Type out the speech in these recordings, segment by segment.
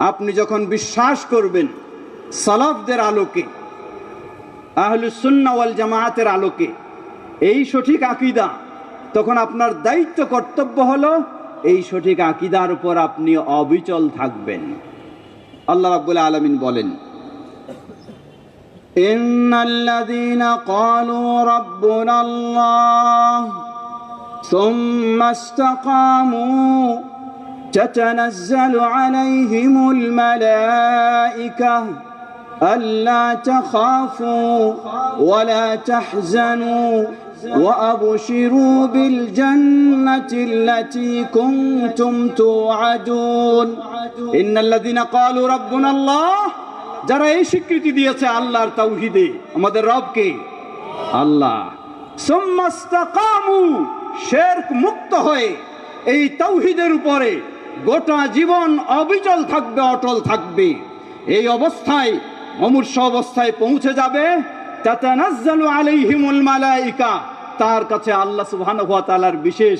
আপনি যখন বিশ্বাস করবেন সালাফদের আলোকে আহলুসুন্না ওয়াল জামায়াতের আলোকে এই সঠিক আকিদা তখন আপনার দায়িত্ব কর্তব্য হলো এই সঠিক আকিদার উপর আপনি অবিচল থাকবেন আল্লাহ রাব্বুল আলামিন বলেন إن الذين قالوا ربنا الله ثم استقاموا تتنزل عليهم الملائكة ألا تخافوا ولا تحزنوا وأبشروا بالجنة التي كنتم توعدون إن الذين قالوا ربنا الله যারা এই স্বীকৃতি দিয়েছে আল্লাহর তাওহিদে আমাদের রবকে আল্লাহ সুম্মাস্তাকামু শেরক মুক্ত হয়ে এই তাওহিদের উপরে গোটা জীবন অবিচল থাকবে, অটল থাকবে। এই অবস্থায়, অমূর্ষ অবস্থায় পৌঁছে যাবে। মালাইকা। তার কাছে আল্লাহ সুবহানাহু বিশেষ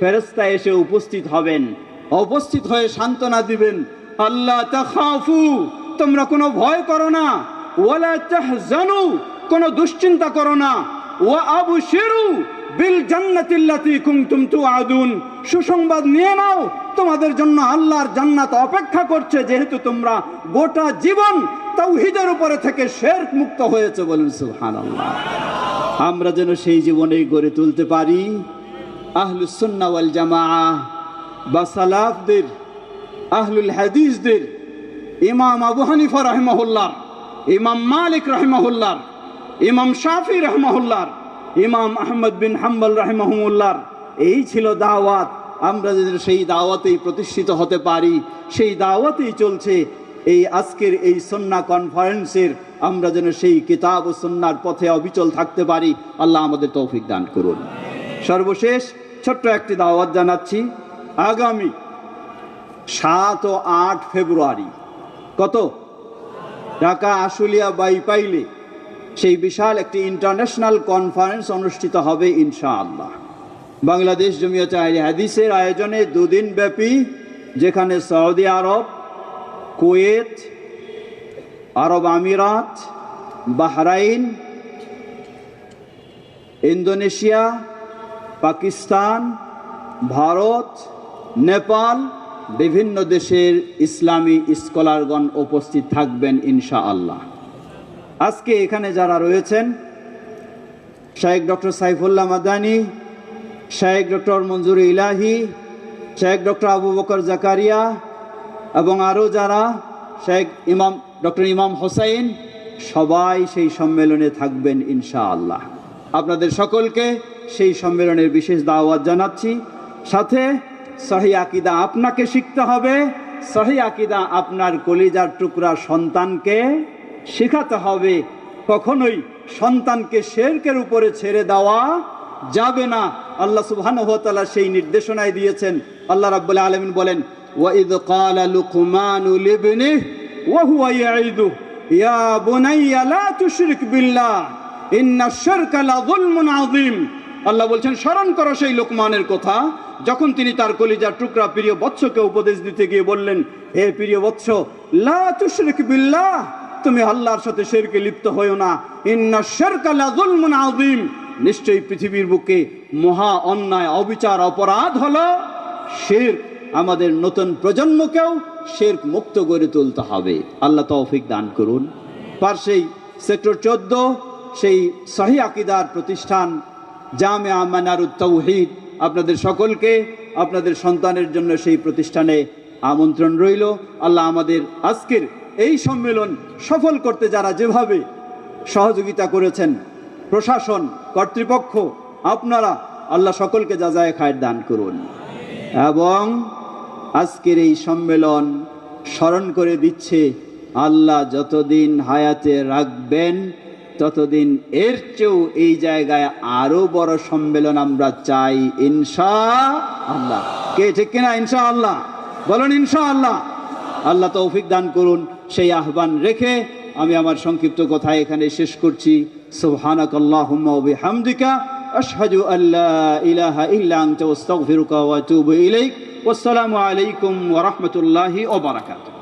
ফেরেশতা এসে উপস্থিত হবেন। উপস্থিত হয়ে সান্ত্বনা দিবেন আল্লাহ তাখাফু, তোমরা কোনো ভয় করো না। ওয়ালা তাহজানু, কোনো দুশ্চিন্তা করো না। ওয়া আবশিরু বিল জান্নাতিল্লাতি কুনতুম তুআদুন। সুসংবাদ নিয়ে নাও, তোমাদের জন্য আল্লাহর জান্নাত অপেক্ষা করছে, যেহেতু তোমরা গোটা জীবন তাওহীদের উপরে থেকে শিরক মুক্ত হয়েছে বলুন সুবহানাল্লাহ। আমরা যেন সেই জীবনে গড়ে তুলতে পারি। আহলুস সুন্নাহ ওয়াল জামাআহ বা সালাফদের, আহলুল হাদিসদের, ইমাম আবু হানিফা রহমহুল্লার ইমাম মালিক রহমহুল্লার ইমাম শাফি রহমহুল্লার ইমাম আহমদ বিন হাম্বল রহমহুল্লার এই ছিল দাওয়াত। আমরা যদি সেই দাওয়াতেই প্রতিষ্ঠিত হতে পারি, সেই দাওয়াতেই চলছে এই আজকের এই সন্না কনফারেন্সের আমরা যেন সেই কিতাব ও সন্ন্যার পথে অবিচল থাকতে পারি। আল্লাহ আমাদের তৌফিক দান করুন। সর্বশেষ ছোট্ট একটি দাওয়াত জানাচ্ছি। আগামী সাত ও আট ফেব্রুয়ারি, কত? ঢাকা আশুলিয়া বাইপাইলে সেই বিশাল একটি ইন্টারন্যাশনাল কনফারেন্স অনুষ্ঠিত হবে, ইনশাআল্লাহ। বাংলাদেশ জমিয়ত আহলে হাদিসের আয়োজনে দুদিন ব্যাপী, যেখানে সৌদি আরব, কুয়েত, আরব আমিরাত, বাহরাইন, ইন্দোনেশিয়া, পাকিস্তান, ভারত, নেপাল, বিভিন্ন দেশের ইসলামী স্কলারগণ উপস্থিত থাকবেন, ইনশাআল্লাহ। আজকে এখানে যারা রয়েছেন শাহেক ডক্টর সাইফুল্লাহ মাদানি শাহেক ডক্টর মঞ্জুর ইলাহি শাহেক ডক্টর আবু বকর জাকারিয়া এবং আরও যারা শেখ ইমাম, ডক্টর ইমাম হোসাইন, সবাই সেই সম্মেলনে থাকবেন ইনশাআল্লাহ। আপনাদের সকলকে সেই সম্মেলনের বিশেষ দাওয়াত জানাচ্ছি। সাথে সহি আকিদা আপনাকে শিখতে হবে। সহি আকিদা আপনার কলিজার টুকরা সন্তানকে শেখাতে হবে। কখনোই সন্তানকে শেরকের উপরে ছেড়ে দেওয়া যাবে না। আল্লাহ সুবহানাহু ওয়া তাআলা সেই নির্দেশনায় দিয়েছেন। আল্লাহ রাব্বুল আলামিন বলেন, ওয়াইদ ক্বালা লুকমানু লিবনিহি ওয়া হুয়া ইয়াইদু ইয়া বুনাইয়া লা তুশরিক বিল্লাহ ইন্নাশ শিরকা লাযুলমুন আযীম। আল্লাহ বলছেন, স্মরণ করো সেই লোকমানের কথা। যখন তিনি তার কলিজার টুকরা প্রিয় বৎসকে উপদেশ দিতে গিয়ে বললেন, হে প্রিয় বৎস, লা তুশরিক বিল্লাহ তুমি আল্লাহর সাথে শেরকে লিপ্ত হইও না। ইন্না শিরকা লাযুলমুন আযীম। নিশ্চয়ই পৃথিবীর বুকে মহা অন্যায়, অবিচার, অপরাধ হলো শের আমাদের নতুন প্রজন্মকেও শের মুক্ত করে তুলতে হবে। আল্লাহ তৌফিক দান করুন। পার্শ্বেই সেক্টর চোদ্দ, সেই সহি আকিদার প্রতিষ্ঠান জামে আমানারুত তৌহিদ। আপনাদের সকলকে, আপনাদের সন্তানের জন্য সেই প্রতিষ্ঠানে আমন্ত্রণ রইল। আল্লাহ আমাদের আজকের এই সম্মেলন সফল করতে যারা যেভাবে সহযোগিতা করেছেন, প্রশাসন, কর্তৃপক্ষ, আপনারা আল্লাহ সকলকে যাজায় খায়ের দান করুন। এবং আজকের এই সম্মেলন স্মরণ করে দিচ্ছে, আল্লাহ যতদিন হায়াতে রাখবেন, ততদিন এর চেয়েও এই জায়গায় আরও বড় সম্মেলন আমরা চাই ইনশা আল্লাহ কে, ঠিক কিনা? ইনশা আল্লাহ বলুন ইনশা আল্লাহ আল্লাহ তৌফিক দান করুন। সেই আহ্বান রেখে আমি আমার সংক্ষিপ্ত কথা এখানে শেষ করছি। আল্লাহুম্মা হামদিকা বিহামদিকা। আশহাদু আল্লা ইলাহা ওয়াসসালামু আলাইকুম ওয়া রাহমাতুল্লাহি ওয়া বারাকাতুহু।